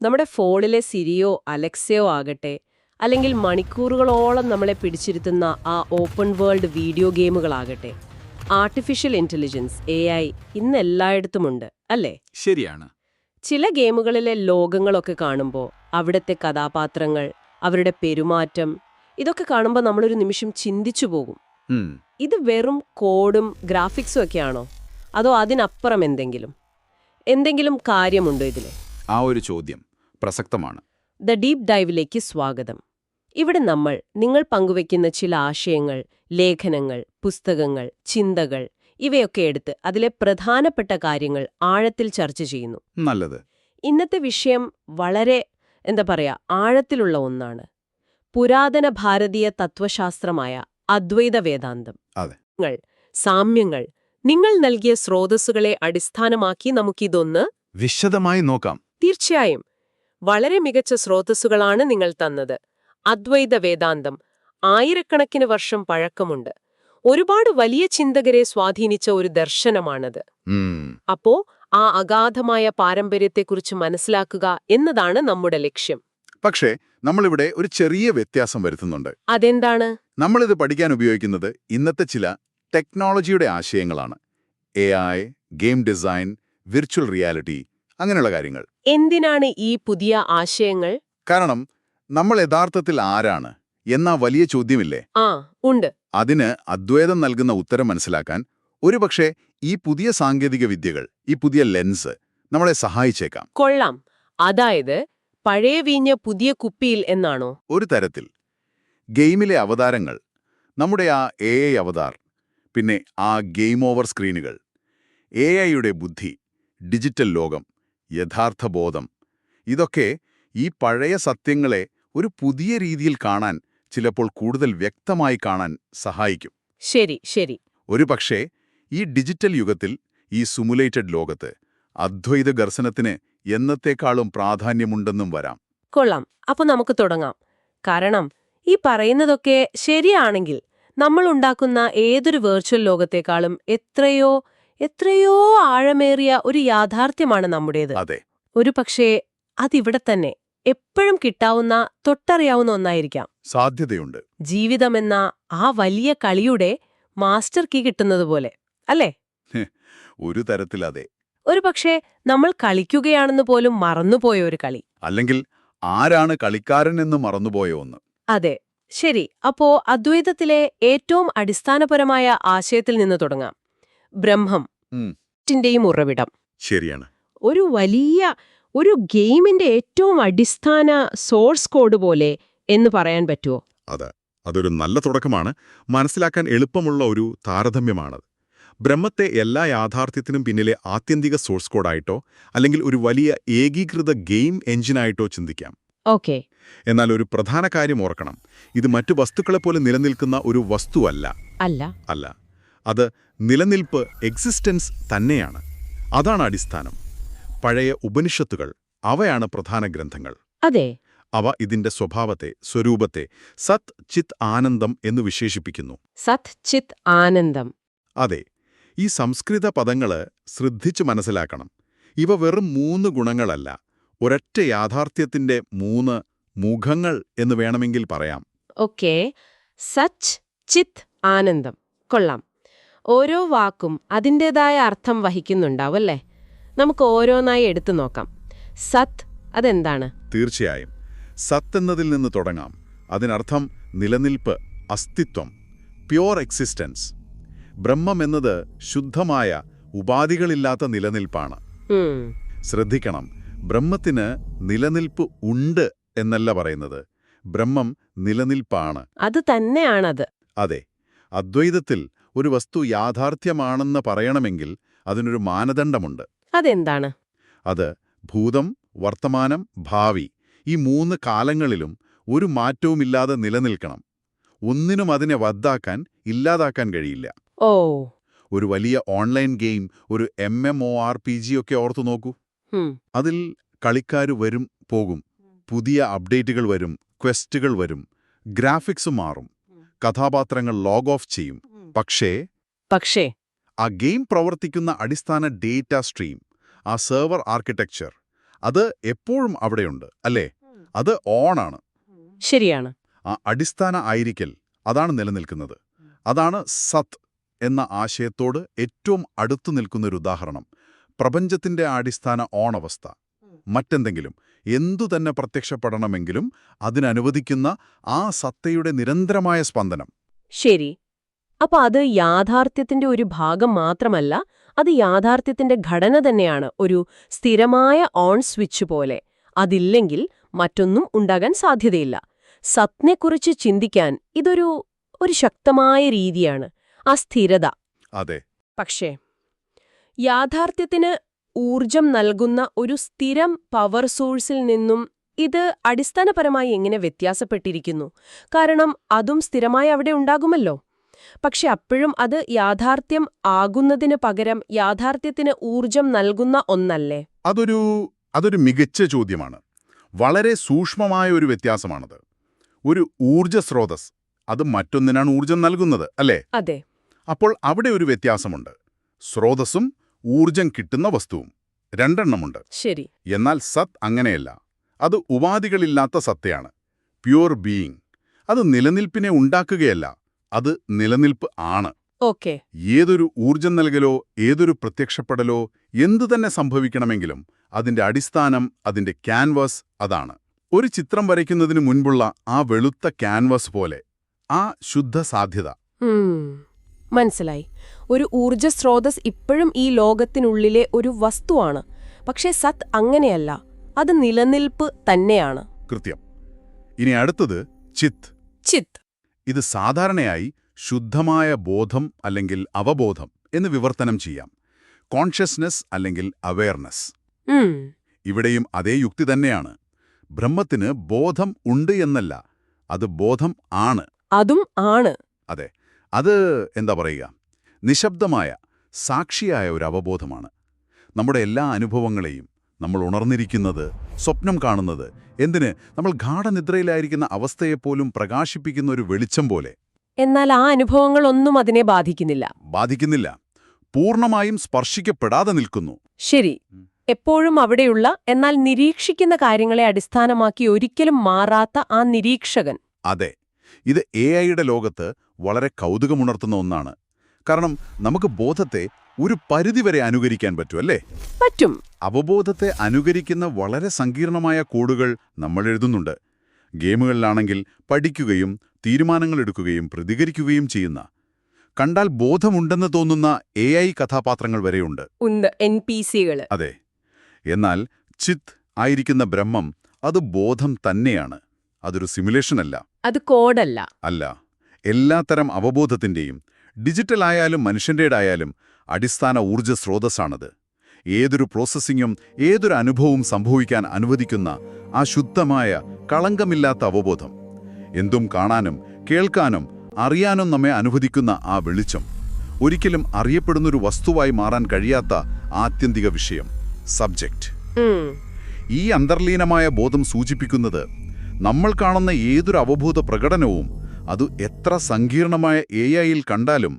നമ്മുടെ ഫോണിലെ സിരിയോ അലക്സയോ ആകട്ടെ അല്ലെങ്കിൽ മണിക്കൂറുകളോളം നമ്മളെ പിടിച്ചിരുത്തുന്ന ആ ഓപ്പൺ വേൾഡ് വീഡിയോ ഗെയിമുകളാകട്ടെ ആർട്ടിഫിഷ്യൽ ഇന്റലിജൻസ് എ ഐ ഇന്ന് എല്ലായിടത്തുമുണ്ട് അല്ലേ? ശരിയാണ്. ചില ഗെയിമുകളിലെ ലോകങ്ങളൊക്കെ കാണുമ്പോൾ അവിടുത്തെ കഥാപാത്രങ്ങൾ അവരുടെ പെരുമാറ്റം ഇതൊക്കെ കാണുമ്പോൾ നമ്മളൊരു നിമിഷം ചിന്തിച്ചു പോകും. ഇത് വെറും കോഡും ഗ്രാഫിക്സും ഒക്കെയാണോ? അതോ അതിനപ്പുറം എന്തെങ്കിലും? എന്തെങ്കിലും കാര്യമുണ്ടോ ഇതിൽ ആ ഒരു ചോദ്യം. പ്രസക്തമാണ്. ദ ഡീപ് ഡൈവിലേക്ക് സ്വാഗതം. ഇവിടെ നമ്മൾ നിങ്ങൾ പങ്കുവയ്ക്കുന്ന ചില ആശയങ്ങൾ ലേഖനങ്ങൾ പുസ്തകങ്ങൾ ചിന്തകൾ ഇവയൊക്കെ എടുത്ത് അതിലെ പ്രധാനപ്പെട്ട കാര്യങ്ങൾ ആഴത്തിൽ ചർച്ച ചെയ്യുന്നു. നല്ലത്. ഇന്നത്തെ വിഷയം വളരെ എന്താ പറയാ ആഴത്തിലുള്ള ഒന്നാണ്. പുരാതന ഭാരതീയ തത്വശാസ്ത്രമായ അദ്വൈത വേദാന്തം. അതെ. ങ്ങൾ, സാമ്യങ്ങൾ നിങ്ങൾ നൽകിയ സ്രോതസ്സുകളെ അടിസ്ഥാനമാക്കി നമുക്കിതൊന്ന് വിശദമായി നോക്കാം. തീർച്ചയായും വളരെ മികച്ച സ്രോതസ്സുകളാണ് നിങ്ങൾ തന്നത്. അദ്വൈത വേദാന്തം. ആയിരക്കണക്കിന് വർഷം പഴക്കമുണ്ട്. ഒരുപാട് വലിയ ചിന്തകരെ സ്വാധീനിച്ച ഒരു ദർശനമാണത്. അപ്പോ ആ അഗാധമായ പാരമ്പര്യത്തെക്കുറിച്ച് മനസ്സിലാക്കുക എന്നതാണ് നമ്മുടെ ലക്ഷ്യം. പക്ഷേ നമ്മളിവിടെ ഒരു ചെറിയ വ്യത്യാസം വരുത്തുന്നുണ്ട്. അതെന്താണ്? നമ്മളിത് പഠിക്കാൻ ഉപയോഗിക്കുന്നത് ഇന്നത്തെ ചില ടെക്നോളജിയുടെ ആശയങ്ങളാണ്. A game design virtual reality അങ്ങനെയുള്ള കാര്യങ്ങൾ. എന്തിനാണ് ഈ പുതിയ ആശയങ്ങൾ? കാരണം നമ്മൾ യഥാർത്ഥത്തിൽ ആരാണ് എന്നാ വലിയ ചോദ്യമില്ലേ? ആ ഉണ്ട്. അതിന് അദ്വൈതം നൽകുന്ന ഉത്തരം മനസ്സിലാക്കാൻ ഒരുപക്ഷെ ഈ പുതിയ സാങ്കേതിക വിദ്യകൾ ഈ പുതിയ ലെൻസ് നമ്മളെ സഹായിച്ചേക്കാം. കൊള്ളാം. അതായത് പഴയ വീഞ്ഞ പുതിയ കുപ്പിയിൽ എന്നാണോ? ഒരു തരത്തിൽ ഗെയിമിലെ അവതാരങ്ങൾ നമ്മുടെ ആ എ ഐ അവതാർ പിന്നെ ആ ഗെയിം ഓവർ സ്ക്രീനുകൾ എ ഐയുടെ ബുദ്ധി ഡിജിറ്റൽ ലോകം യഥാർത്ഥ ബോധം ഇതൊക്കെ ഈ പഴയ സത്യങ്ങളെ ഒരു പുതിയ രീതിയിൽ കാണാൻ ചിലപ്പോൾ കൂടുതൽ വ്യക്തമായി കാണാൻ സഹായിക്കും. ശരി ശരി. ഒരു പക്ഷേ ഈ ഡിജിറ്റൽ യുഗത്തിൽ ഈ സുമുലേറ്റഡ് ലോകത്ത് അദ്വൈത ദർശനത്തിന് എന്നത്തേക്കാളും പ്രാധാന്യമുണ്ടെന്നും വരാം. കൊള്ളാം. അപ്പൊ നമുക്ക് തുടങ്ങാം. കാരണം ഈ പറയുന്നതൊക്കെ ശരിയാണെങ്കിൽ നമ്മൾ ഉണ്ടാക്കുന്ന ഏതൊരു വെർച്വൽ ലോകത്തെക്കാളും എത്രയോ എത്രയോ ആഴമേറിയ ഒരു യാഥാർത്ഥ്യമാണ് നമ്മുടേത്. അതെ. ഒരു പക്ഷേ അതിവിടെ തന്നെ എപ്പോഴും കിട്ടാവുന്ന തൊട്ടറിയാവുന്ന ഒന്നായിരിക്കാം. സാധ്യതയുണ്ട്. ജീവിതമെന്ന ആ വലിയ കളിയുടെ മാസ്റ്റർ കീ കിട്ടുന്നതുപോലെ അല്ലേ? ഒരു തരത്തിൽ അതെ. ഒരു പക്ഷേ നമ്മൾ കളിക്കുകയാണെന്ന് പോലും മറന്നുപോയ ഒരു കളി. അല്ലെങ്കിൽ ആരാണ് കളിക്കാരൻ എന്ന് മറന്നുപോയ ഒന്ന്. അതെ. ശരി അപ്പോ അദ്വൈതത്തിലെ ഏറ്റവും അടിസ്ഥാനപരമായ ആശയത്തിൽ നിന്ന് തുടങ്ങാം. ബ്രഹ്മം. ഉറവിടം. ശരിയാണ്. ഒരു വലിയ ഒരു ഗെയിമിന്റെ ഏറ്റവും അടിസ്ഥാന സോഴ്സ് കോഡ് പോലെ എന്ന് പറയാൻ പറ്റുമോ അതെ. അതൊരു നല്ല തുടക്കമാണ്. മനസ്സിലാക്കാൻ എളുപ്പമുള്ള ഒരു താരതമ്യമാണത്. ബ്രഹ്മത്തെ എല്ലാ യാഥാർത്ഥ്യത്തിനും പിന്നിലെ ആത്യന്തിക സോഴ്സ് കോഡായിട്ടോ അല്ലെങ്കിൽ ഒരു വലിയ ഏകീകൃത ഗെയിം എഞ്ചിനായിട്ടോ ചിന്തിക്കാം. ഓക്കെ. എന്നാൽ ഒരു പ്രധാന കാര്യം ഓർക്കണം. ഇത് മറ്റു വസ്തുക്കളെ പോലെ നിലനിൽക്കുന്ന ഒരു വസ്തുവല്ല. അല്ല. അല്ല. അത് നിലനിൽപ്പ് എക്സിസ്റ്റൻസ് തന്നെയാണ്. അതാണ് അടിസ്ഥാനം. പഴയ ഉപനിഷത്തുകൾ അവയാണ് പ്രധാന ഗ്രന്ഥങ്ങൾ. അതെ. അവ ഇതിന്റെ സ്വഭാവത്തെ സ്വരൂപത്തെ സത് ചിത് ആനന്ദം എന്ന് വിശേഷിപ്പിക്കുന്നു. സത് ചിത് ആനന്ദം. അതെ ഈ സംസ്കൃത പദങ്ങൾ ശ്രദ്ധിച്ചു മനസ്സിലാക്കണം. ഇവ വെറും മൂന്ന് ഗുണങ്ങളല്ല ഒരൊറ്റ യാഥാർത്ഥ്യത്തിന്റെ മൂന്ന് മുഖങ്ങൾ എന്ന് വേണമെങ്കിൽ പറയാം. ഓക്കെ. സച്ച് ചിത് ആനന്ദം. കൊള്ളാം. ഓരോ വാക്കും അതിന്റെതായ അർത്ഥം വഹിക്കുന്നുണ്ടാവും അല്ലേ? നമുക്ക് ഓരോന്നായി എടുത്തു നോക്കാം. സത് അതെന്താണ്? തീർച്ചയായും. സത്ത് എന്നതിൽ നിന്ന് തുടങ്ങാം. അതിനർത്ഥം നിലനിൽപ്പ് അസ്തിത്വം പ്യോർ എക്സിസ്റ്റൻസ്. ബ്രഹ്മം എന്നത് ശുദ്ധമായ ഉപാധികളില്ലാത്ത നിലനിൽപ്പാണ്. ശ്രദ്ധിക്കണം. ബ്രഹ്മത്തിന് നിലനിൽപ്പ് ഉണ്ട് എന്നല്ല പറയുന്നത്. ബ്രഹ്മം നിലനിൽപ്പാണ്. അത് തന്നെയാണത്. അതെ. അദ്വൈതത്തിൽ ഒരു വസ്തു യാഥാർത്ഥ്യമാണെന്ന് പറയണമെങ്കിൽ അതിനൊരു മാനദണ്ഡമുണ്ട്. അതെന്താണ്? അത് ഭൂതം വർത്തമാനം ഭാവി ഈ മൂന്ന് കാലങ്ങളിലും ഒരു മാറ്റവുമില്ലാതെ നിലനിൽക്കണം. ഒന്നിനും അതിനെ വദ്ദാക്കാൻ ഇല്ലാതാക്കാൻ കഴിയില്ല. ഓ. ഒരു വലിയ ഓൺലൈൻ ഗെയിം ഒരു M M O R P G ഒക്കെ ഓർത്തു നോക്കൂ. അതിൽ കളിക്കാർ വരും പോകും. പുതിയ അപ്ഡേറ്റുകൾ വരും ക്വസ്റ്റുകൾ വരും. ഗ്രാഫിക്സ് മാറും. കഥാപാത്രങ്ങൾ ലോഗ് ഓഫ് ചെയ്യും. പക്ഷേ പക്ഷേ ആ ഗെയിം പ്രവർത്തിക്കുന്ന അടിസ്ഥാന ഡേറ്റ സ്ട്രീം ആ സെർവർ ആർക്കിടെക്ചർ അത് എപ്പോഴും അവിടെയുണ്ട് അല്ലേ? അത് ഓണാണ് ശരിയാണ്. ആ അടിസ്ഥാന ആയിരിക്കൽ അതാണ് നിലനിൽക്കുന്നത്. അതാണ് സത് എന്ന ആശയത്തോട് ഏറ്റവും അടുത്തു നിൽക്കുന്നൊരു ഉദാഹരണം. പ്രപഞ്ചത്തിന്റെ അടിസ്ഥാന ഓണവസ്ഥ മറ്റെന്തെങ്കിലും എന്തു തന്നെ പ്രത്യക്ഷപ്പെടണമെങ്കിലും അതിനനുവദിക്കുന്ന ആ സത്തയുടെ നിരന്തരമായ സ്പന്ദനം. ശരി. അപ്പൊ അത് യാഥാർത്ഥ്യത്തിന്റെ ഒരു ഭാഗം മാത്രമല്ല അത് യാഥാർത്ഥ്യത്തിന്റെ ഘടന തന്നെയാണ് ഒരു സ്ഥിരമായ ഓൺ സ്വിച്ച് പോലെ. അതില്ലെങ്കിൽ മറ്റൊന്നും ഉണ്ടാകാൻ സാധ്യതയില്ല. സത്നെക്കുറിച്ച് ചിന്തിക്കാൻ ഇതൊരു ഒരു ശക്തമായ രീതിയാണ് ആ സ്ഥിരത. അതെ. പക്ഷേ യാഥാർത്ഥ്യത്തിന് ഊർജം നൽകുന്ന ഒരു സ്ഥിരം പവർ സോഴ്സിൽ നിന്നും ഇത് അടിസ്ഥാനപരമായി എങ്ങനെ വ്യത്യാസപ്പെട്ടിരിക്കുന്നു? കാരണം അതും സ്ഥിരമായി അവിടെ ഉണ്ടാകുമല്ലോ. പക്ഷെ അപ്പോഴും അത് യാഥാർത്ഥ്യം ആകുന്നതിന് പകരം യാഥാർത്ഥ്യത്തിന് ഊർജം നൽകുന്ന ഒന്നല്ലേ? അതൊരു അതൊരു മികച്ച ചോദ്യമാണ്. വളരെ സൂക്ഷ്മമായ ഒരു വ്യത്യാസമാണത്. ഒരു ഊർജ സ്രോതസ് അത് മറ്റൊന്നിനാണ് ഊർജം നൽകുന്നത് അല്ലേ? അതെ. അപ്പോൾ അവിടെ ഒരു വ്യത്യാസമുണ്ട്. സ്രോതസ്സും ഊർജം കിട്ടുന്ന വസ്തുവും രണ്ടെണ്ണമുണ്ട്. ശരി. എന്നാൽ സത് അങ്ങനെയല്ല. അത് ഉപാധികളില്ലാത്ത സത്തയാണ്. Pure being. അത് നിലനിൽപ്പിനെ ഉണ്ടാക്കുകയല്ല. അത് നിലനിൽപ്പ് ആണ്. ഓക്കെ. ഏതൊരു ഊർജം നൽകലോ ഏതൊരു പ്രത്യക്ഷപ്പെടലോ എന്തു തന്നെ സംഭവിക്കണമെങ്കിലും അതിന്റെ അടിസ്ഥാനം അതിന്റെ ക്യാൻവാസ് അതാണ്. ഒരു ചിത്രം വരയ്ക്കുന്നതിന് മുൻപുള്ള ആ വെളുത്ത ക്യാൻവാസ് പോലെ ആ ശുദ്ധ സാധ്യത. മനസ്സിലായി. ഒരു ഊർജ സ്രോതസ് ഇപ്പോഴും ഈ ലോകത്തിനുള്ളിലെ ഒരു വസ്തുവാണ്. പക്ഷേ സത് അങ്ങനെയല്ല അത് നിലനിൽപ്പ് തന്നെയാണ്. കൃത്യം. ഇനി അടുത്തത് ചിത്ത്. ചിത്ത്. ഇത് സാധാരണയായി ശുദ്ധമായ ബോധം അല്ലെങ്കിൽ അവബോധം എന്ന് വിവർത്തനം ചെയ്യാം. കോൺഷ്യസ്നെസ് അല്ലെങ്കിൽ അവെയർനെസ് ഇവിടെയും അതേ യുക്തി തന്നെയാണ്. ബ്രഹ്മത്തിന് ബോധം ഉണ്ട് എന്നല്ല അത് ബോധം ആണ്. അതും ആണ്. അതെ അത് എന്താ പറയുക? നിശബ്ദമായ സാക്ഷിയായ ഒരു അവബോധമാണ്. നമ്മുടെ എല്ലാ അനുഭവങ്ങളെയും നമ്മൾ ഉണർന്നിരിക്കുന്നത് സ്വപ്നം കാണുന്നത് എന്തിന്? നമ്മൾ ഗാഠനിദ്രയിലായിരിക്കുന്ന അവസ്ഥയെപ്പോലും പ്രകാശിപ്പിക്കുന്ന ഒരു വെളിച്ചം പോലെ. എന്നാൽ ആ അനുഭവങ്ങളൊന്നും അതിനെ ബാധിക്കുന്നില്ല. ബാധിക്കുന്നില്ല. പൂർണമായും സ്പർശിക്കപ്പെടാതെ നിൽക്കുന്നു. ശരി. എപ്പോഴും അവിടെയുള്ള എന്നാൽ നിരീക്ഷിക്കുന്ന കാര്യങ്ങളെ അടിസ്ഥാനമാക്കി ഒരിക്കലും മാറാത്ത ആ നിരീക്ഷകൻ. അതെ. ഇത് എ ഐയുടെ ലോകത്ത് വളരെ കൗതുകമുണർത്തുന്ന ഒന്നാണ്. കാരണം നമുക്ക് ബോധത്തെ ഒരു പരിധിവരെ അനുകരിക്കാൻ പറ്റും അല്ലേ? പറ്റും. അവബോധത്തെ അനുകരിക്കുന്ന വളരെ സങ്കീർണമായ കോഡുകൾ നമ്മൾ എഴുതുന്നുണ്ട്. ഗെയിമുകളിലാണെങ്കിൽ പഠിക്കുകയും തീരുമാനങ്ങൾ എടുക്കുകയും പ്രതികരിക്കുകയും ചെയ്യുന്ന. കണ്ടാൽ ബോധമുണ്ടെന്ന് തോന്നുന്ന എ ഐ കഥാപാത്രങ്ങൾ വരെയുണ്ട്. എൻ പി അതെ. എന്നാൽ ചിത് ആയിരിക്കുന്ന ബ്രഹ്മം അത് ബോധം തന്നെയാണ്. അതൊരു സിമുലേഷനല്ല. അത് കോഡല്ല. അല്ല. എല്ലാത്തരം അവബോധത്തിന്റെയും ഡിജിറ്റൽ ആയാലും മനുഷ്യന്റേതായാലും അടിസ്ഥാന ഊർജ സ്രോതസ്സാണത്. ഏതൊരു പ്രോസസ്സിങ്ങും ഏതൊരു അനുഭവവും സംഭവിക്കാൻ അനുവദിക്കുന്ന ആ ശുദ്ധമായ കളങ്കമില്ലാത്ത അവബോധം. എന്തും കാണാനും കേൾക്കാനും അറിയാനും നമ്മെ അനുവദിക്കുന്ന ആ വെളിച്ചം. ഒരിക്കലും അറിയപ്പെടുന്നൊരു വസ്തുവായി മാറാൻ കഴിയാത്ത ആത്യന്തിക വിഷയം സബ്ജക്റ്റ്. ഈ അന്തർലീനമായ ബോധം സൂചിപ്പിക്കുന്നത് നമ്മൾ കാണുന്ന ഏതൊരു അവബോധ പ്രകടനവും അത് എത്ര സങ്കീർണമായ എ ഐയിൽ കണ്ടാലും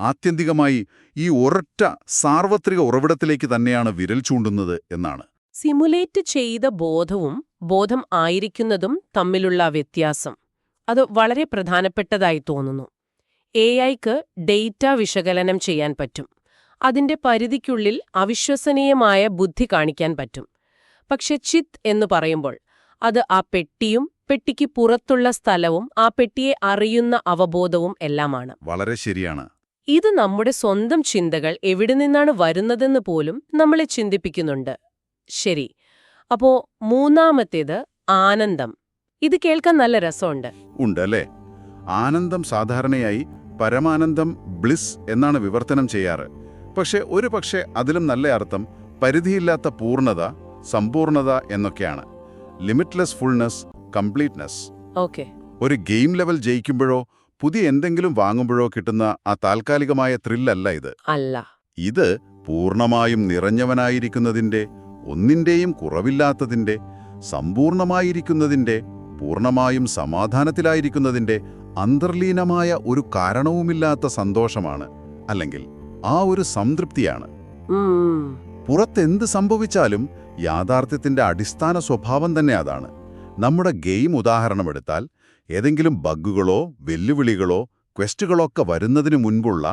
ആത്യന്തികമായി ഈ ഒരൊറ്റ സാർവത്രിക ഉറവിടത്തിലേക്ക് തന്നെയാണ് വിരൽ ചൂണ്ടുന്നത് എന്നാണ്. സിമുലേറ്റ് ചെയ്ത ബോധവും ബോധം ആയിരിക്കുന്നതും തമ്മിലുള്ള വ്യത്യാസം. അത് വളരെ പ്രധാനപ്പെട്ടതായി തോന്നുന്നു. എ ഐക്ക് ഡേറ്റ വിശകലനം ചെയ്യാൻ പറ്റും. അതിന്റെ പരിധിക്കുള്ളിൽ അവിശ്വസനീയമായ ബുദ്ധി കാണിക്കാൻ പറ്റും. പക്ഷെ ചിത്ത് എന്ന് പറയുമ്പോൾ അത് ആ പെട്ടിയും പെട്ടിക്ക് പുറത്തുള്ള സ്ഥലവും ആ പെട്ടിയെ അറിയുന്ന അവബോധവും എല്ലാമാണ്. വളരെ ശരിയാണ്. ഇത് നമ്മുടെ സ്വന്തം ചിന്തകൾ എവിടെ നിന്നാണ് വരുന്നതെന്ന് പോലും നമ്മളെ ചിന്തിപ്പിക്കുന്നുണ്ട്. ശരി. അപ്പോ മൂന്നാമത്തേത് ആനന്ദം. ഇത് കേൾക്കാൻ നല്ല രസമുണ്ട്. ഉണ്ടല്ലേ? ആനന്ദം സാധാരണയായി പരമാനന്ദം ബ്ലിസ് എന്നാണ് വിവർത്തനം ചെയ്യാറ്. പക്ഷെ ഒരു പക്ഷേ അതിലും നല്ല അർത്ഥം പരിധിയില്ലാത്ത പൂർണത സമ്പൂർണത എന്നൊക്കെയാണ്. ലിമിറ്റ്ലെസ് ഫുൾനെസ് കംപ്ലീറ്റ്നെസ് ഓക്കെ ഒരു ഗെയിം ലെവൽ ജയിക്കുമ്പോഴോ പുതിയ എന്തെങ്കിലും വാങ്ങുമ്പോഴോ കിട്ടുന്ന ആ താൽക്കാലികമായ ത്രില്ലല്ല ഇത്. അല്ല. ഇത് പൂർണമായും നിറഞ്ഞവനായിരിക്കുന്നതിന്റെ ഒന്നിന്റെയും കുറവില്ലാത്തതിന്റെ സമ്പൂർണമായിരിക്കുന്നതിന്റെ പൂർണമായും സമാധാനത്തിലായിരിക്കുന്നതിന്റെ അന്തർലീനമായ ഒരു കാരണവുമില്ലാത്ത സന്തോഷമാണ് അല്ലെങ്കിൽ ആ ഒരു സംതൃപ്തിയാണ്. പുറത്തെന്ത് സംഭവിച്ചാലും യാഥാർത്ഥ്യത്തിന്റെ അടിസ്ഥാന സ്വഭാവം തന്നെ അതാണ്. നമ്മുടെ ഗെയിം ഉദാഹരണമെടുത്താൽ ഏതെങ്കിലും ബഗ്ഗുകളോ വെല്ലുവിളികളോ ക്വസ്റ്റുകളൊക്കെ വരുന്നതിനു മുൻപുള്ള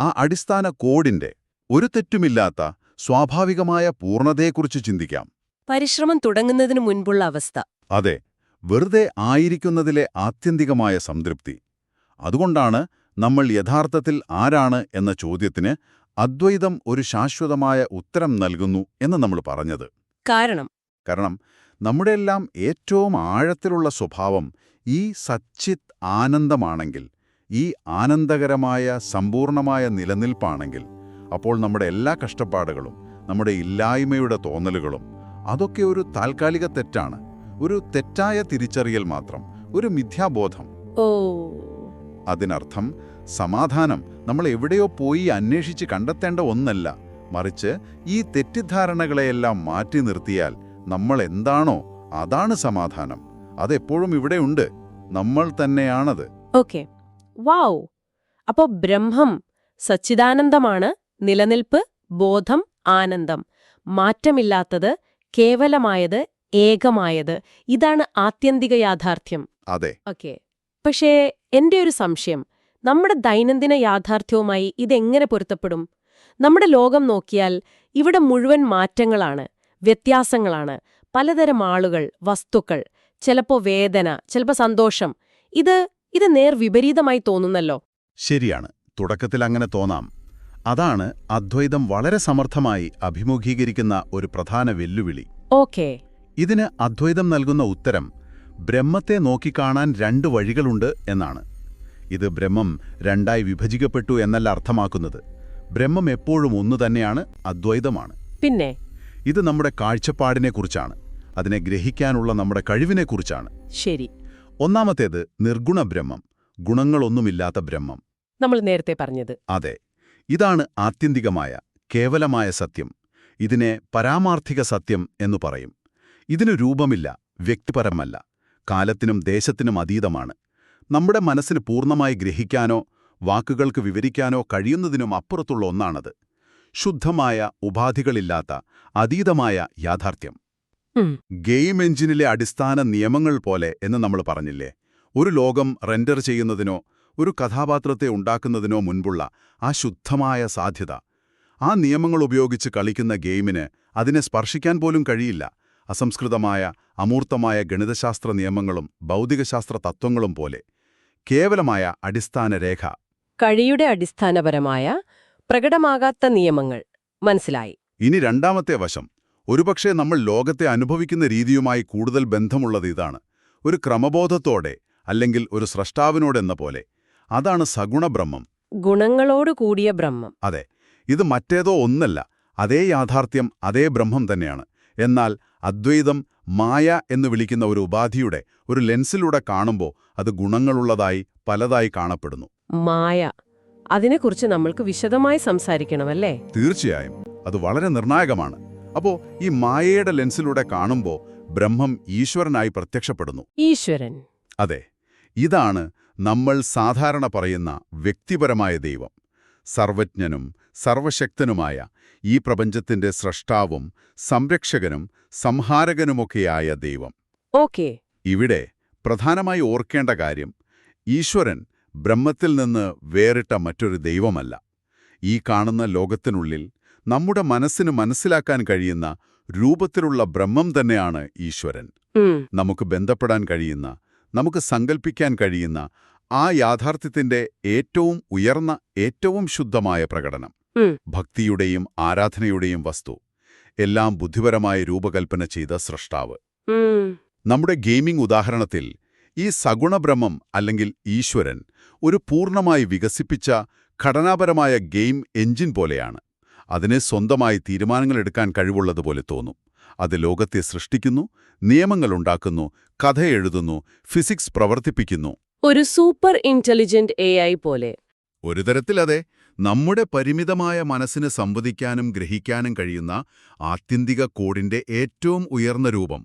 ആ അടിസ്ഥാന കോഡിന്റെ ഒരു തെറ്റുമില്ലാത്ത സ്വാഭാവികമായ പൂർണതയെക്കുറിച്ച് ചിന്തിക്കാം. പരിശ്രമം തുടങ്ങുന്നതിന് മുൻപുള്ള അവസ്ഥ. അതെ വെറുതെ ആയിരിക്കുന്നതിലെ ആത്യന്തികമായ സംതൃപ്തി. അതുകൊണ്ടാണ് നമ്മൾ യഥാർത്ഥത്തിൽ ആരാണ് എന്ന ചോദ്യത്തിന് അദ്വൈതം ഒരു ശാശ്വതമായ ഉത്തരം നൽകുന്നു എന്ന് നമ്മൾ പറഞ്ഞത്. കാരണം കാരണം നമ്മുടെയെല്ലാം ഏറ്റവും ആഴത്തിലുള്ള സ്വഭാവം ഈ സച്ചിത് ആനന്ദമാണെങ്കിൽ ഈ ആനന്ദകരമായ സമ്പൂർണമായ നിലനിൽപ്പാണെങ്കിൽ അപ്പോൾ നമ്മുടെ എല്ലാ കഷ്ടപ്പാടുകളും നമ്മുടെ ഇല്ലായ്മയുടെ തോന്നലുകളും അതൊക്കെ ഒരു താൽക്കാലിക തെറ്റാണ്. ഒരു തെറ്റായ തിരിച്ചറിയൽ മാത്രം ഒരു മിഥ്യാബോധം. അതിനർത്ഥം സമാധാനം നമ്മൾ എവിടെയോ പോയി അന്വേഷിച്ച് കണ്ടെത്തേണ്ട ഒന്നല്ല. മറിച്ച് ഈ തെറ്റിദ്ധാരണകളെയെല്ലാം മാറ്റി നിർത്തിയാൽ നമ്മൾ എന്താണോ അതാണ് സമാധാനം. അതെപ്പോഴും ഇവിടെയുണ്ട് നമ്മൾ തന്നെയാണത്. ഓക്കെ. വാവ് അപ്പോ ബ്രഹ്മം സച്ചിദാനന്ദമാണ്. നിലനിൽപ്പ് ബോധം ആനന്ദം. മാറ്റമില്ലാത്തത് കേവലമായത് ഏകമായത്. ഇതാണ് ആത്യന്തിക യാഥാർത്ഥ്യം. അതെ. ഓക്കെ. പക്ഷേ എന്റെ ഒരു സംശയം. നമ്മുടെ ദൈനംദിന യാഥാർത്ഥ്യവുമായി ഇതെങ്ങനെ പൊരുത്തപ്പെടും? നമ്മുടെ ലോകം നോക്കിയാൽ ഇവിടെ മുഴുവൻ മാറ്റങ്ങളാണ്. വ്യത്യാസങ്ങളാണ്. പലതരം ആളുകൾ വസ്തുക്കൾ ചിലപ്പോ വേദന ചിലപ്പോ സന്തോഷം. ഇത് ഇത് നേർ വിപരീതമായി തോന്നുന്നല്ലോ. ശരിയാണ്. തുടക്കത്തിൽ അങ്ങനെ തോന്നാം. അതാണ് അദ്വൈതം വളരെ സമർത്ഥമായി അഭിമുഖീകരിക്കുന്ന ഒരു പ്രധാന വെല്ലുവിളി. ഓക്കെ. ഇതിന് അദ്വൈതം നൽകുന്ന ഉത്തരം ബ്രഹ്മത്തെ നോക്കിക്കാണാൻ രണ്ട് വഴികളുണ്ട് എന്നാണ്. ഇത് ബ്രഹ്മം രണ്ടായി വിഭജിക്കപ്പെട്ടു എന്നല്ല അർത്ഥമാക്കുന്നത്. ബ്രഹ്മം എപ്പോഴും ഒന്നു തന്നെയാണ് അദ്വൈതമാണ്. പിന്നെ? ഇത് നമ്മുടെ കാഴ്ചപ്പാടിനെക്കുറിച്ചാണ്. അതിനെ ഗ്രഹിക്കാനുള്ള നമ്മുടെ കഴിവിനെക്കുറിച്ചാണ്. ശരി. ഒന്നാമത്തേത് നിർഗുണ ബ്രഹ്മം ഗുണങ്ങളൊന്നുമില്ലാത്ത ബ്രഹ്മം. നമ്മൾ നേരത്തെ പറഞ്ഞത്. അതെ. ഇതാണ് ആത്യന്തികമായ കേവലമായ സത്യം. ഇതിനെ പരാമാർത്ഥിക സത്യം എന്നു പറയും. ഇതിനു രൂപമില്ല വ്യക്തിപരമല്ല. കാലത്തിനും ദേശത്തിനും അതീതമാണ്. നമ്മുടെ മനസ്സിന് പൂർണമായി ഗ്രഹിക്കാനോ വാക്കുകൾക്ക് വിവരിക്കാനോ കഴിയുന്നതിനും അപ്പുറത്തുള്ള ഒന്നാണത്. ശുദ്ധമായ ഉപാധികളില്ലാത്ത അതീതമായ യാഥാർത്ഥ്യം. ഗെയിം എഞ്ചിനിലെ അടിസ്ഥാന നിയമങ്ങൾ പോലെ എന്ന് നമ്മൾ പറഞ്ഞില്ലേ? ഒരു ലോകം റെൻഡർ ചെയ്യുന്നതിനോ ഒരു കഥാപാത്രത്തെ ഉണ്ടാക്കുന്നതിനോ മുൻപുള്ള ആ ശുദ്ധമായ സാധ്യത. ആ നിയമങ്ങൾ ഉപയോഗിച്ച് കളിക്കുന്ന ഗെയിമിന് അതിനെ സ്പർശിക്കാൻ പോലും കഴിയില്ല. അസംസ്കൃതമായ അമൂർത്തമായ ഗണിതശാസ്ത്ര നിയമങ്ങളും ഭൗതികശാസ്ത്ര തത്വങ്ങളും പോലെ. കേവലമായ അടിസ്ഥാന രേഖ കഴിയുടെ അടിസ്ഥാനപരമായ പ്രകടമാകാത്ത നിയമങ്ങൾ. മനസ്സിലായി. ഇനി രണ്ടാമത്തെ വശം. ഒരുപക്ഷെ നമ്മൾ ലോകത്തെ അനുഭവിക്കുന്ന രീതിയുമായി കൂടുതൽ ബന്ധമുള്ളത് ഇതാണ്. ഒരു ക്രമബോധത്തോടെ അല്ലെങ്കിൽ ഒരു സ്രഷ്ടാവിനോടെന്ന പോലെ. അതാണ് സഗുണബ്രഹ്മം ഗുണങ്ങളോട് കൂടിയ ബ്രഹ്മം. അതെ. ഇത് മറ്റേതോ ഒന്നല്ല. അതേ യാഥാർത്ഥ്യം അതേ ബ്രഹ്മം തന്നെയാണ്. എന്നാൽ അദ്വൈതം മായ എന്ന് വിളിക്കുന്ന ഒരു ഉപാധിയുടെ ഒരു ലെൻസിലൂടെ കാണുമ്പോൾ അത് ഗുണങ്ങളുള്ളതായി പലതായി കാണപ്പെടുന്നു. മായ. അതിനെക്കുറിച്ച് നമ്മൾക്ക് വിശദമായി സംസാരിക്കണമല്ലേ? തീർച്ചയായും. അത് വളരെ നിർണായകമാണ്. അപ്പോ ഈ മായയുടെ ലെൻസിലൂടെ കാണുമ്പോൾ ബ്രഹ്മം ഈശ്വരനായി പ്രത്യക്ഷപ്പെടുന്നു. ഈശ്വരൻ. അതെ. ഇതാണ് നമ്മൾ സാധാരണ പറയുന്ന വ്യക്തിപരമായ ദൈവം. സർവജ്ഞനും സർവശക്തനുമായ ഈ പ്രപഞ്ചത്തിന്റെ സ്രഷ്ടാവും സംരക്ഷകനും സംഹാരകനുമൊക്കെയായ ദൈവം. ഓക്കെ. ഇവിടെ പ്രധാനമായി ഓർക്കേണ്ട കാര്യം ഈശ്വരൻ ബ്രഹ്മത്തിൽ നിന്ന് വേറിട്ട മറ്റൊരു ദൈവമല്ല. ഈ കാണുന്ന ലോകത്തിനുള്ളിൽ നമ്മുടെ മനസ്സിന് മനസ്സിലാക്കാൻ കഴിയുന്ന രൂപത്തിലുള്ള ബ്രഹ്മം തന്നെയാണ് ഈശ്വരൻ. നമുക്ക് ബന്ധപ്പെടാൻ കഴിയുന്ന നമുക്ക് സങ്കൽപ്പിക്കാൻ കഴിയുന്ന ആ യാഥാർത്ഥ്യത്തിന്റെ ഏറ്റവും ഉയർന്ന ഏറ്റവും ശുദ്ധമായ പ്രകടനം. ഭക്തിയുടെയും ആരാധനയുടെയും വസ്തു. എല്ലാം ബുദ്ധിപരമായ രൂപകൽപ്പന ചെയ്ത സൃഷ്ടാവ് നമ്മുടെ ഗെയിമിംഗ് ഉദാഹരണത്തിൽ ഈ സഗുണബ്രഹ്മം അല്ലെങ്കിൽ ഈശ്വരൻ ഒരു പൂർണമായി വികസിപ്പിച്ച ഘടനാപരമായ ഗെയിം എഞ്ചിൻ പോലെയാണ്. അതിനെ സ്വന്തമായി തീരുമാനങ്ങൾ എടുക്കാൻ കഴിവുള്ളതുപോലെ തോന്നും. അത് ലോകത്തെ സൃഷ്ടിക്കുന്നു നിയമങ്ങളുണ്ടാക്കുന്നു കഥ എഴുതുന്നു ഫിസിക്സ് പ്രവർത്തിപ്പിക്കുന്നു. ഒരു സൂപ്പർ ഇന്റലിജന്റ് എ ഐ പോലെ. ഒരു തരത്തിലതെ നമ്മുടെ പരിമിതമായ മനസ്സിന് സംവദിക്കാനും ഗ്രഹിക്കാനും കഴിയുന്ന ആത്യന്തിക കോഡിന്റെ ഏറ്റവും ഉയർന്ന രൂപം.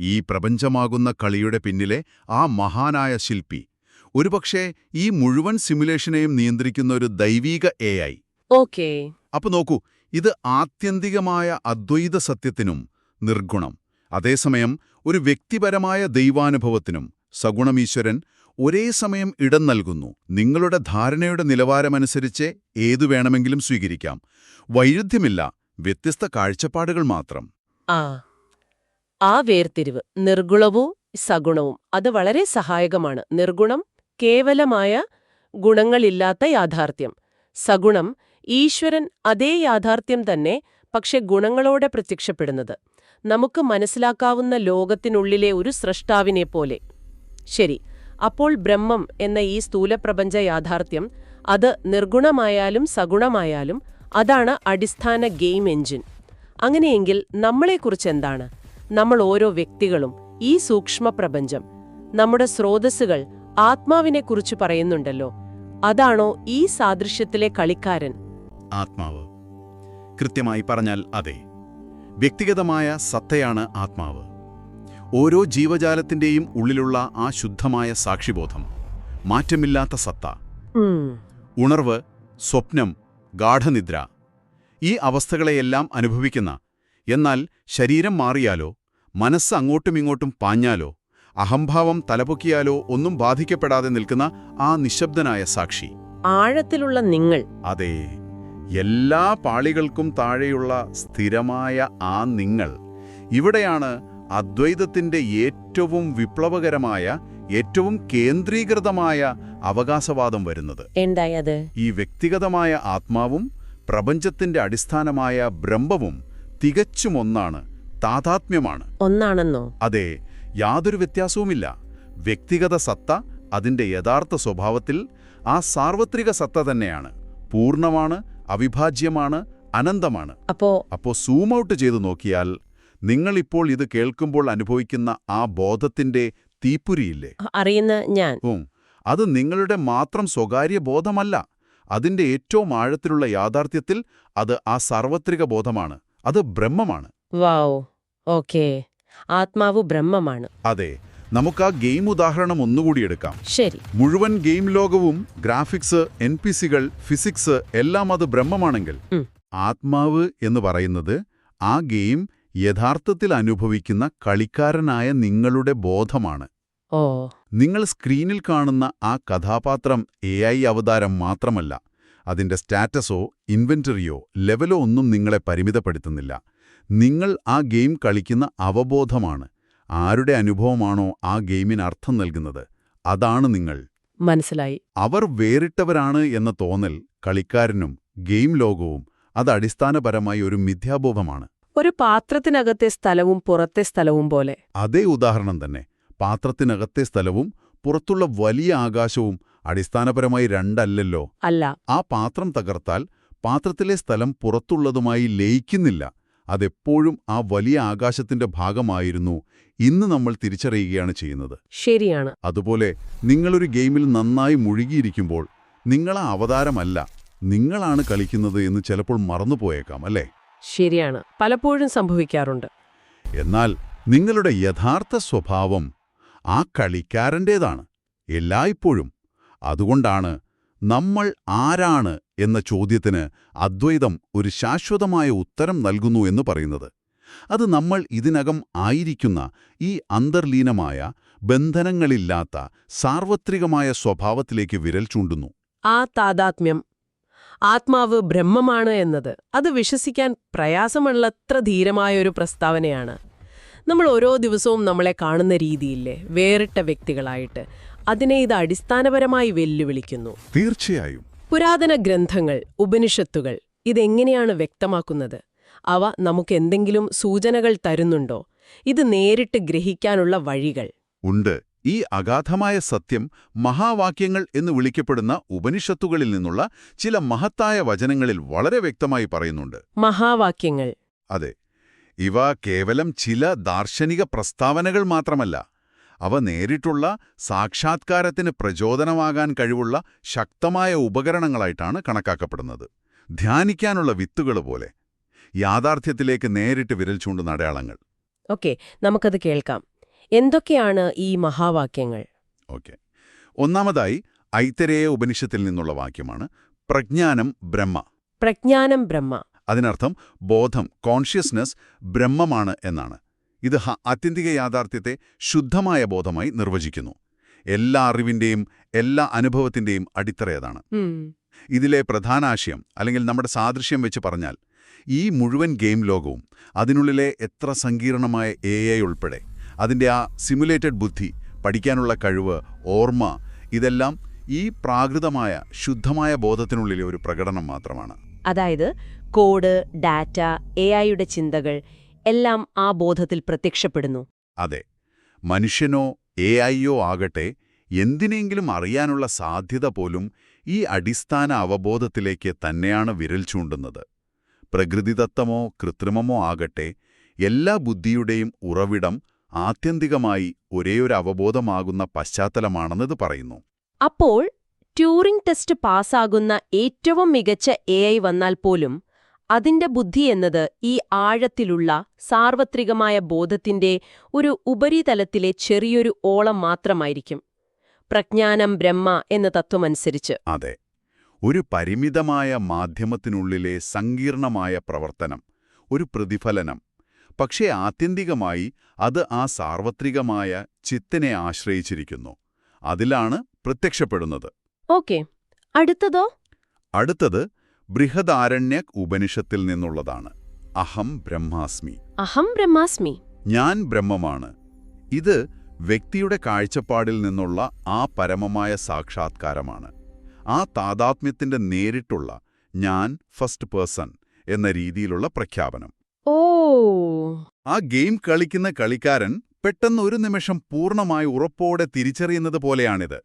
ഈ പ്രപഞ്ചമാകുന്ന കളിയുടെ പിന്നിലെ ആ മഹാനായ ശില്പി. ഒരുപക്ഷെ ഈ മുഴുവൻ സിമുലേഷനെയും നിയന്ത്രിക്കുന്ന ഒരു ദൈവീക എ ഐ ഓക്കേ. അപ്പൊ നോക്കൂ ഇത് ആത്യന്തികമായ അദ്വൈത സത്യത്തിനും നിർഗുണം. അതേസമയം ഒരു വ്യക്തിപരമായ ദൈവാനുഭവത്തിനും സഗുണമീശ്വരൻ ഒരേ സമയം ഇടം നൽകുന്നു. നിങ്ങളുടെ ധാരണയുടെ നിലവാരമനുസരിച്ച് ഏതു വേണമെങ്കിലും സ്വീകരിക്കാം. വൈരുദ്ധ്യമില്ല വ്യത്യസ്ത കാഴ്ചപ്പാടുകൾ മാത്രം. ആ. ആ വേർതിരിവ് നിർഗുണവും സഗുണവും. അത് വളരെ സഹായകമാണ്. നിർഗുണം കേവലമായ ഗുണങ്ങളില്ലാത്ത യാഥാർത്ഥ്യം. സഗുണം ഈശ്വരൻ അതേ യാഥാർത്ഥ്യം തന്നെ പക്ഷെ ഗുണങ്ങളോടെ പ്രത്യക്ഷപ്പെടുന്നത്. നമുക്ക് മനസ്സിലാക്കാവുന്ന ലോകത്തിനുള്ളിലെ ഒരു സ്രഷ്ടാവിനെ പോലെ. ശരി അപ്പോൾ ബ്രഹ്മം എന്ന ഈ സ്ഥൂലപ്രപഞ്ച യാഥാർത്ഥ്യം അത് നിർഗുണമായാലും സഗുണമായാലും അതാണ് അടിസ്ഥാന ഗെയിം എഞ്ചിൻ അങ്ങനെയെങ്കിൽ നമ്മളെക്കുറിച്ച് എന്താണ്? നമ്മൾ ഓരോ വ്യക്തികളും ഈ സൂക്ഷ്മ പ്രപഞ്ചം. നമ്മുടെ സ്രോതസ്സുകൾ ആത്മാവിനെക്കുറിച്ച് പറയുന്നുണ്ടല്ലോ. അതാണോ ഈ സാദൃശ്യത്തിലെ കളിക്കാരൻ? ആത്മാവ്. കൃത്യമായി പറഞ്ഞാൽ അതെ. വ്യക്തിഗതമായ സത്തയാണ് ആത്മാവ്. ഓരോ ജീവജാലത്തിന്റെയും ഉള്ളിലുള്ള ആ ശുദ്ധമായ സാക്ഷിബോധം മാറ്റമില്ലാത്ത സത്ത. ഉണർവ് സ്വപ്നം ഗാഠനിദ്ര ഈ അവസ്ഥകളെയെല്ലാം അനുഭവിക്കുന്ന എന്നാൽ ശരീരം മാറിയാലോ? മനസ്സ് അങ്ങോട്ടും ഇങ്ങോട്ടും പാഞ്ഞാലോ? അഹംഭാവം തലപൊക്കിയാലോ? ഒന്നും ബാധിക്കപ്പെടാതെ നിൽക്കുന്ന ആ നിശബ്ദനായ സാക്ഷി. ആഴത്തിലുള്ള നിങ്ങൾ. അതെ എല്ലാ പാളികൾക്കും താഴെയുള്ള സ്ഥിരമായ ആ നിങ്ങൾ. ഇവിടെയാണ് അദ്വൈതത്തിന്റെ ഏറ്റവും വിപ്ലവകരമായ ഏറ്റവും കേന്ദ്രീകൃതമായ അവകാശവാദം വരുന്നത്. എന്തായത് ഈ വ്യക്തിഗതമായ ആത്മാവും പ്രപഞ്ചത്തിന്റെ അടിസ്ഥാനമായ ബ്രഹ്മവും തികച്ചും ഒന്നാണ് താതാത്മ്യമാണ്. ഒന്നാണെന്നോ? അതെ യാതൊരു വ്യത്യാസവുമില്ല. വ്യക്തിഗത സത്ത അതിന്റെ യഥാർത്ഥ സ്വഭാവത്തിൽ ആ സാർവത്രിക സത്ത തന്നെയാണ്. പൂർണമാണ് അവിഭാജ്യമാണ് അനന്തമാണ്. അപ്പോ? അപ്പോ സൂം ഔട്ട് ചെയ്തു നോക്കിയാൽ നിങ്ങളിപ്പോൾ ഇത് കേൾക്കുമ്പോൾ അനുഭവിക്കുന്ന ആ ബോധത്തിന്റെ തീപ്പുരിയില്ലേ? അറിയുന്ന ഞാൻ. അത് നിങ്ങളുടെ മാത്രം സ്വകാര്യ ബോധമല്ല. അതിന്റെ ഏറ്റവും ആഴത്തിലുള്ള യാഥാർത്ഥ്യത്തിൽ അത് ആ സാർവത്രിക ബോധമാണ്. അത് ബ്രഹ്മമാണ്. വാവ്. ഓക്കേ. ആത്മാവ് ബ്രഹ്മമാണ്. അതെ. നമുക്ക് ആ ഗെയിം ഉദാഹരണം ഒന്നുകൂടി എടുക്കാം. ശരി. മുഴുവൻ ഗെയിം ലോകവും ഗ്രാഫിക്സ് എൻ പി സികൾ ഫിസിക്സ് എല്ലാം അത് ബ്രഹ്മമാണെങ്കിൽ ആത്മാവ് എന്ന് പറയുന്നത് ആ ഗെയിം യഥാർത്ഥത്തിൽ അനുഭവിക്കുന്ന കളിക്കാരനായ നിങ്ങളുടെ ബോധമാണ്. ഓ. നിങ്ങൾ സ്ക്രീനിൽ കാണുന്ന ആ കഥാപാത്രം എ അവതാരം മാത്രമല്ല. അതിന്റെ സ്റ്റാറ്റസോ ഇൻവെന്ററിയോ ലെവലോ ഒന്നും നിങ്ങളെ പരിമിതപ്പെടുത്തുന്നില്ല. നിങ്ങൾ ആ ഗെയിം കളിക്കുന്ന അവബോധമാണ്. ആരുടെ അനുഭവമാണോ ആ ഗെയിമിന് അർത്ഥം നൽകുന്നത്. അതാണ് നിങ്ങൾ. മനസ്സിലായി. അവർ വേറിട്ടവരാണ് എന്ന തോന്നൽ കളിക്കാരനും ഗെയിം ലോകവും അത് അടിസ്ഥാനപരമായി ഒരു മിഥ്യാബോധമാണ്. ഒരു പാത്രത്തിനകത്തെ സ്ഥലവും പുറത്തെ സ്ഥലവും പോലെ. അതേ ഉദാഹരണം തന്നെ. പാത്രത്തിനകത്തെ സ്ഥലവും പുറത്തുള്ള വലിയ ആകാശവും അടിസ്ഥാനപരമായി രണ്ടല്ലല്ലോ. അല്ല. ആ പാത്രം തകർത്താൽ പാത്രത്തിലെ സ്ഥലം പുറത്തുള്ളതുമായി ലയിക്കുന്നില്ല. അതെപ്പോഴും ആ വലിയ ആകാശത്തിന്റെ ഭാഗമായിരുന്നു. ഇന്ന് നമ്മൾ തിരിച്ചറിയുകയാണ് ചെയ്യുന്നത്. ശരിയാണ്. അതുപോലെ നിങ്ങളൊരു ഗെയിമിൽ നന്നായി മുഴുകിയിരിക്കുമ്പോൾ നിങ്ങളെ അവതാരമല്ല നിങ്ങളാണ് കളിക്കുന്നത് എന്ന് ചിലപ്പോൾ മറന്നുപോയേക്കാം അല്ലേ? ശരിയാണ്. പലപ്പോഴും സംഭവിക്കാറുണ്ട്. എന്നാൽ നിങ്ങളുടെ യഥാർത്ഥ സ്വഭാവം ആ കളിക്കാരന്റേതാണ്. എല്ലായ്പ്പോഴും അതുകൊണ്ടാണ് നമ്മൾ ആരാണ് എന്ന ചോദ്യത്തിന് അദ്വൈതം ഒരു ശാശ്വതമായ ഉത്തരം നൽകുന്നു എന്ന് പറയുന്നത്. അത് നമ്മൾ ഇതിനകം ആയിരിക്കുന്ന ഈ അന്തർലീനമായ ബന്ധനങ്ങളില്ലാത്ത സാർവത്രികമായ സ്വഭാവത്തിലേക്ക് വിരൽ ചൂണ്ടുന്നു. ആ താതാത്മ്യം ആത്മാവ് ബ്രഹ്മമാണ് എന്നത് അത് വിശ്വസിക്കാൻ പ്രയാസമുള്ളത്ര ധീരമായ ഒരു പ്രസ്താവനയാണ്. നമ്മൾ ഓരോ ദിവസവും നമ്മളെ കാണുന്ന രീതിയില്ലേ വേറിട്ട വ്യക്തികളായിട്ട്. അതിനെ ഇത് അടിസ്ഥാനപരമായി വെല്ലുവിളിക്കുന്നു. തീർച്ചയായും. പുരാതന ഗ്രന്ഥങ്ങൾ ഉപനിഷത്തുകൾ ഇതെങ്ങനെയാണ് വ്യക്തമാക്കുന്നത്? അവ നമുക്ക് എന്തെങ്കിലും സൂചനകൾ തരുന്നുണ്ടോ? ഇത് നേരിട്ട് ഗ്രഹിക്കാനുള്ള വഴികൾ. ഉണ്ട്. ഈ അഗാധമായ സത്യം മഹാവാക്യങ്ങൾ എന്ന് വിളിക്കപ്പെടുന്ന ഉപനിഷത്തുകളിൽ നിന്നുള്ള ചില മഹത്തായ വചനങ്ങളിൽ വളരെ വ്യക്തമായി പറയുന്നുണ്ട്. മഹാവാക്യങ്ങൾ. അതെ. ഇവ കേവലം ചില ദാർശനിക പ്രസ്താവനകൾ മാത്രമല്ല അവ നേരിട്ടുള്ള സാക്ഷാത്കാരത്തിന് പ്രചോദനമാകാൻ കഴിവുള്ള ശക്തമായ ഉപകരണങ്ങളായിട്ടാണ് കണക്കാക്കപ്പെടുന്നത്. ധ്യാനിക്കാനുള്ള വിത്തുകൾ പോലെ. യാഥാർത്ഥ്യത്തിലേക്ക് നേരിട്ട് വിരൽ ചൂണ്ടുന്ന അടയാളങ്ങൾ. ഓക്കെ നമുക്കത് കേൾക്കാം. എന്തൊക്കെയാണ് ഈ മഹാവാക്യങ്ങൾ? ഓക്കെ. ഒന്നാമതായി ഐത്തരേയ ഉപനിഷത്തിൽ നിന്നുള്ള വാക്യമാണ് പ്രജ്ഞാനം ബ്രഹ്മ. പ്രജ്ഞാനം ബ്രഹ്മ. അതിനർത്ഥം ബോധം കോൺഷ്യസ്നസ് ബ്രഹ്മമാണ് എന്നാണ്. ഇത് ആത്യന്തിക യാഥാർത്ഥ്യത്തെ ശുദ്ധമായ ബോധമായി നിർവചിക്കുന്നു. എല്ലാ അറിവിന്റെയും എല്ലാ അനുഭവത്തിന്റെയും അടിത്തറയതാണ്. ഇതിലെ പ്രധാന ആശയം അല്ലെങ്കിൽ നമ്മുടെ സാദൃശ്യം വെച്ച് പറഞ്ഞാൽ ഈ മുഴുവൻ ഗെയിം ലോകവും അതിനുള്ളിലെ എത്ര സങ്കീർണമായ എ ഐ ഉൾപ്പെടെ അതിന്റെ ആ സിമുലേറ്റഡ് ബുദ്ധി പഠിക്കാനുള്ള കഴിവ് ഓർമ്മ ഇതെല്ലാം ഈ പ്രാകൃതമായ ശുദ്ധമായ ബോധത്തിനുള്ളിലെ ഒരു പ്രകടനം മാത്രമാണ്. അതായത് കോഡ് ഡാറ്റ എ ഐയുടെ ചിന്തകൾ എല്ലാം ആ ബോധത്തിൽ പ്രത്യക്ഷപ്പെടുന്നു. അതെ. മനുഷ്യനോ എ ഐയോ ആകട്ടെ എന്തിനെങ്കിലും അറിയാനുള്ള സാധ്യത പോലും ഈ അടിസ്ഥാന അവബോധത്തിലേക്ക് തന്നെയാണ് വിരൽ ചൂണ്ടുന്നത്. പ്രകൃതിദത്തമോ കൃത്രിമമോ ആകട്ടെ എല്ലാ ബുദ്ധിയുടെയും ഉറവിടം ആത്യന്തികമായി ഒരേയൊരു അവബോധമാകുന്ന പശ്ചാത്തലമാണെന്നത് പറയുന്നു. അപ്പോൾ ട്യൂറിംഗ് ടെസ്റ്റ് പാസ്സാകുന്ന ഏറ്റവും മികച്ച എ വന്നാൽ പോലും അതിന്റെ ബുദ്ധി എന്നത് ഈ ആഴത്തിലുള്ള സാർവത്രികമായ ബോധത്തിന്റെ ഒരു ഉപരിതലത്തിലെ ചെറിയൊരു ഓളം മാത്രമായിരിക്കും. പ്രജ്ഞാനം ബ്രഹ്മ എന്ന തത്വമനുസരിച്ച്. അതെ. ഒരു പരിമിതമായ മാധ്യമത്തിനുള്ളിലെ സങ്കീർണമായ പ്രവർത്തനം ഒരു പ്രതിഫലനം പക്ഷേ ആത്യന്തികമായി അത് ആ സാർവത്രികമായ ചിത്തിനെ ആശ്രയിച്ചിരിക്കുന്നു. അതിലാണ് പ്രത്യക്ഷപ്പെടുന്നത്. ഓക്കെ. അടുത്തതോ? അടുത്തത് ബൃഹദാരണ്യക് ഉപനിഷത്തിൽ നിന്നുള്ളതാണ്. അഹം ബ്രഹ്മാസ്മി. അഹം ബ്രഹ്മാസ്മി. ഞാൻ ബ്രഹ്മമാണ്. ഇത് വ്യക്തിയുടെ കാഴ്ചപ്പാടിൽ നിന്നുള്ള ആ പരമമായ സാക്ഷാത്കാരമാണ്. ആ താതാത്മ്യത്തിന്റെ നേരിട്ടുള്ള ഞാൻ ഫസ്റ്റ് പേഴ്സൺ എന്ന രീതിയിലുള്ള പ്രഖ്യാപനം. ഓ. ആ ഗെയിം കളിക്കുന്ന കളിക്കാരൻ പെട്ടെന്ന് ഒരു നിമിഷം പൂർണമായി ഉറപ്പോടെ തിരിച്ചറിയുന്നത് പോലെയാണിത്.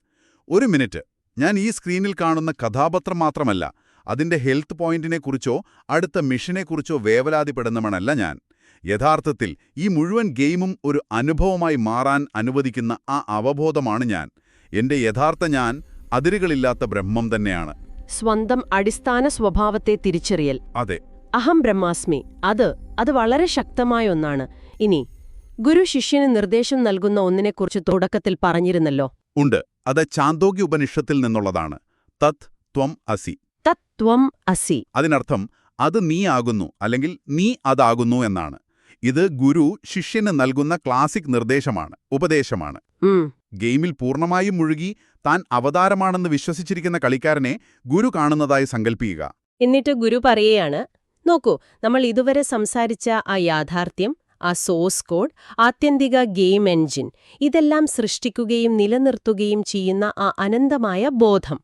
ഒരു മിനിറ്റ്. ഞാൻ ഈ സ്ക്രീനിൽ കാണുന്ന കഥാപാത്രം മാത്രമല്ല അതിന്റെ ഹെൽത്ത് പോയിന്റിനെക്കുറിച്ചോ അടുത്ത മിഷനെക്കുറിച്ചോ വേവലാതിപ്പെടുന്നവനല്ല ഞാൻ. യഥാർത്ഥത്തിൽ ഈ മുഴുവൻ ഗെയിമും ഒരു അനുഭവമായി മാറാൻ അനുവദിക്കുന്ന ആ അവബോധമാണ് ഞാൻ. എന്റെ യഥാർത്ഥ ഞാൻ അതിരുകളില്ലാത്ത ബ്രഹ്മം തന്നെയാണ്. സ്വന്തം അടിസ്ഥാന സ്വഭാവത്തെ തിരിച്ചറിയൽ. അതെ. അഹം ബ്രഹ്മാസ്മി. അത് അത് വളരെ ശക്തമായ ഒന്നാണ്. ഇനി ഗുരു ശിഷ്യന് നിർദ്ദേശം നൽകുന്ന ഒന്നിനെക്കുറിച്ച് തുടക്കത്തിൽ പറഞ്ഞിരുന്നല്ലോ. ഉണ്ട്. അത് ചാന്തോഗ്യ ഉപനിഷത്തിൽ നിന്നുള്ളതാണ്. തത് ത്വം അസി. തത്വം അസി. അതിനർത്ഥം അത് നീ ആകുന്നു അല്ലെങ്കിൽ നീ അതാകുന്നു എന്നാണ്. ഇത് ഗുരു ശിഷ്യന് നൽകുന്ന ക്ലാസിക് നിർദ്ദേശമാണ് ഉപദേശമാണ്. ഗെയിമിൽ പൂർണമായും മുഴുകി താൻ അവതാരമാണെന്ന് വിശ്വസിച്ചിരിക്കുന്ന കളിക്കാരനെ ഗുരു കാണുന്നതായി സങ്കല്പിക്കുക എന്നിട്ട് ഗുരു പറയുകയാണ് നോക്കൂ നമ്മൾ ഇതുവരെ സംസാരിച്ച ആ യാഥാർത്ഥ്യം ആ സോഴ്സ് കോഡ് ആത്യന്തിക ഗെയിം എൻജിൻ ഇതെല്ലാം സൃഷ്ടിക്കുകയും നിലനിർത്തുകയും ചെയ്യുന്ന ആ അനന്തമായ ബോധം.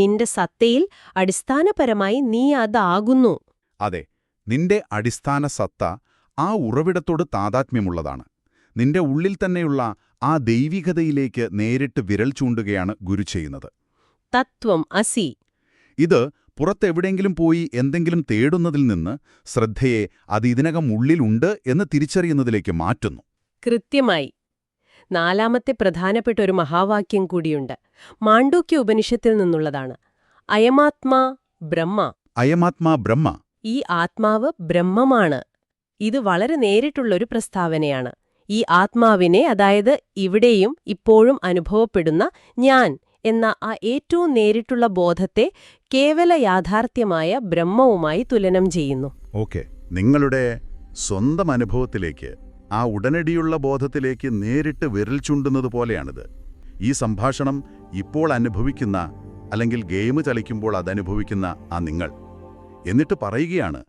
നിന്റെ സത്തയിൽ അടിസ്ഥാനപരമായി നീ അതാകുന്നു അതെ നിന്റെ അടിസ്ഥാന സത്ത ആ ഉറവിടത്തോട് താതാത്മ്യമുള്ളതാണ്. നിന്റെ ഉള്ളിൽ തന്നെയുള്ള ആ ദൈവികതയിലേക്ക് നേരിട്ട് വിരൽ ചൂണ്ടുകയാണ് ഗുരു ചെയ്യുന്നത്. തത്വം അസി. ഇത് പുറത്തെവിടെയെങ്കിലും പോയി എന്തെങ്കിലും തേടുന്നതിൽ നിന്ന് ശ്രദ്ധയെ അത് ഇതിനകം ഉള്ളിലുണ്ട് എന്ന് തിരിച്ചറിയുന്നതിലേക്ക് മാറ്റുന്നു. കൃത്യമായി. നാലാമത്തെ പ്രധാനപ്പെട്ട ഒരു മഹാവാക്യം കൂടിയുണ്ട്. മാണ്ഡൂക്യ ഉപനിഷത്തിൽ നിന്നുള്ളതാണ്. അയമാത്മാ ബ്രഹ്മ. അയമാത്മാ ബ്രഹ്മ. ഈ ആത്മാവ് ബ്രഹ്മമാണ്. ഇത് വളരെ നേരിട്ടുള്ളൊരു പ്രസ്താവനയാണ്. ഈ ആത്മാവിനെ അതായത് ഇവിടെയും ഇപ്പോഴും അനുഭവപ്പെടുന്ന ഞാൻ എന്ന ആ ഏറ്റവും നേരിട്ടുള്ള ബോധത്തെ കേവല യാഥാർത്ഥ്യമായ ബ്രഹ്മവുമായി തുലനം ചെയ്യുന്നു. ഓക്കെ. നിങ്ങളുടെ സ്വന്തം അനുഭവത്തിലേക്ക് ആ ഉടനടിയുള്ള ബോധത്തിലേക്ക് നേരിട്ട് വിരൽ ചൂണ്ടുന്നത് പോലെയാണിത്. ഈ സംഭാഷണം ഇപ്പോൾ അനുഭവിക്കുന്ന അല്ലെങ്കിൽ ഗെയിം ചലിക്കുമ്പോൾ അതനുഭവിക്കുന്ന ആ നിങ്ങൾ. എന്നിട്ട് പറയുകയാണ്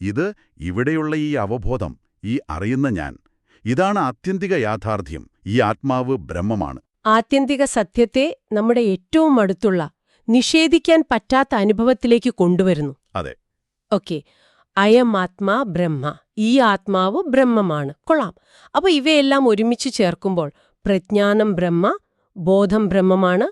ഇത് ഇവിടെയുള്ള ഈ അവബോധം ഈ അറിയുന്ന ഞാൻ ഇതാണ് ആത്യന്തിക യാഥാർത്ഥ്യം ഈ ആത്മാവ് ബ്രഹ്മമാണ്. ആത്യന്തിക സത്യത്തെ നമ്മുടെ ഏറ്റവും അടുത്തുള്ള നിഷേധിക്കാൻ പറ്റാത്ത അനുഭവത്തിലേക്ക് കൊണ്ടുവരുന്നു. അതെ. ഓക്കെ. അയം ആത്മാ ബ്രഹ്മ. ഈ ആത്മാവ് ബ്രഹ്മമാണ്. കൊള്ളാം. അപ്പൊ ഇവയെല്ലാം ഒരുമിച്ച് ചേർക്കുമ്പോൾ പ്രജ്ഞാനം ബ്രഹ്മ ബോധം ബ്രഹ്മമാണ്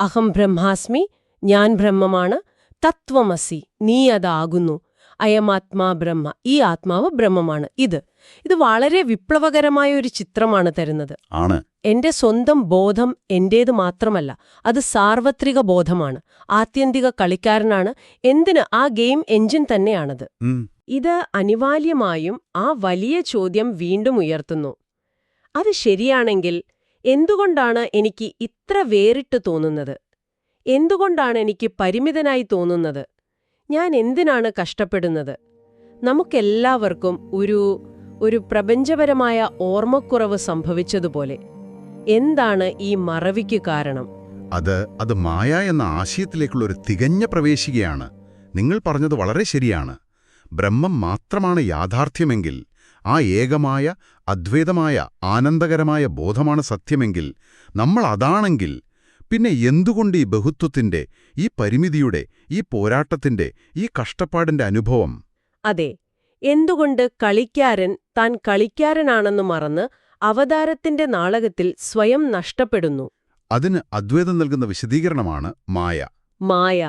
അഹം ബ്രഹ്മാസ്മി ഞാൻ ബ്രഹ്മമാണ് തത്വമസി നീ അതാകുന്നു അയമാത്മാ ബ്രഹ്മ ഈ ആത്മാവ് ബ്രഹ്മമാണ്. ഇത്. ഇത് വളരെ വിപ്ലവകരമായ ഒരു ചിത്രമാണ് തരുന്നത്. ആണ്. എന്റെ സ്വന്തം ബോധം എന്റേത് മാത്രമല്ല അത് സാർവത്രിക ബോധമാണ്. ആത്യന്തിക കളിക്കാരനാണ്. എന്തിന്? ആ ഗെയിം എഞ്ചിൻ തന്നെയാണത്. ഇത് അനിവാര്യമായും ആ വലിയ ചോദ്യം വീണ്ടും ഉയർത്തുന്നു. അത് ശരിയാണെങ്കിൽ എന്തുകൊണ്ടാണ് എനിക്ക് ഇത്ര വേറിട്ട് തോന്നുന്നത്? എന്തുകൊണ്ടാണ് എനിക്ക് പരിമിതനായി തോന്നുന്നത്? ഞാൻ എന്തിനാണ് കഷ്ടപ്പെടുന്നത്? നമുക്കെല്ലാവർക്കും ഒരു ഒരു പ്രപഞ്ചപരമായ ഓർമ്മക്കുറവ് സംഭവിച്ചതുപോലെ എന്താണ് ഈ മറവിക്ക് കാരണം? അത് അത് മായ എന്ന ആശയത്തിലേക്കുള്ള ഒരു തികഞ്ഞ പ്രവേശികയാണ്. നിങ്ങൾ പറഞ്ഞത് വളരെ ശരിയാണ്. ബ്രഹ്മം മാത്രമാണ് യാഥാർത്ഥ്യമെങ്കിൽ ആ ഏകമായ അദ്വൈതമായ ആനന്ദകരമായ ബോധമാണ് സത്യമെങ്കിൽ നമ്മൾ അതാണെങ്കിൽ പിന്നെ എന്തുകൊണ്ട് ഈ ബഹുത്വത്തിന്റെ ഈ പരിമിതിയുടെ ഈ പോരാട്ടത്തിന്റെ ഈ കഷ്ടപ്പാടിന്റെ അനുഭവം? അതെ എന്തുകൊണ്ട് കളിക്കാരൻ താൻ കളിക്കാരനാണെന്ന് മറന്ന് അവതാരത്തിന്റെ നാടകത്തിൽ സ്വയം നഷ്ടപ്പെടുന്നു? അതിന് അദ്വൈതം നൽകുന്ന വിശദീകരണമാണ് മായ. മായ.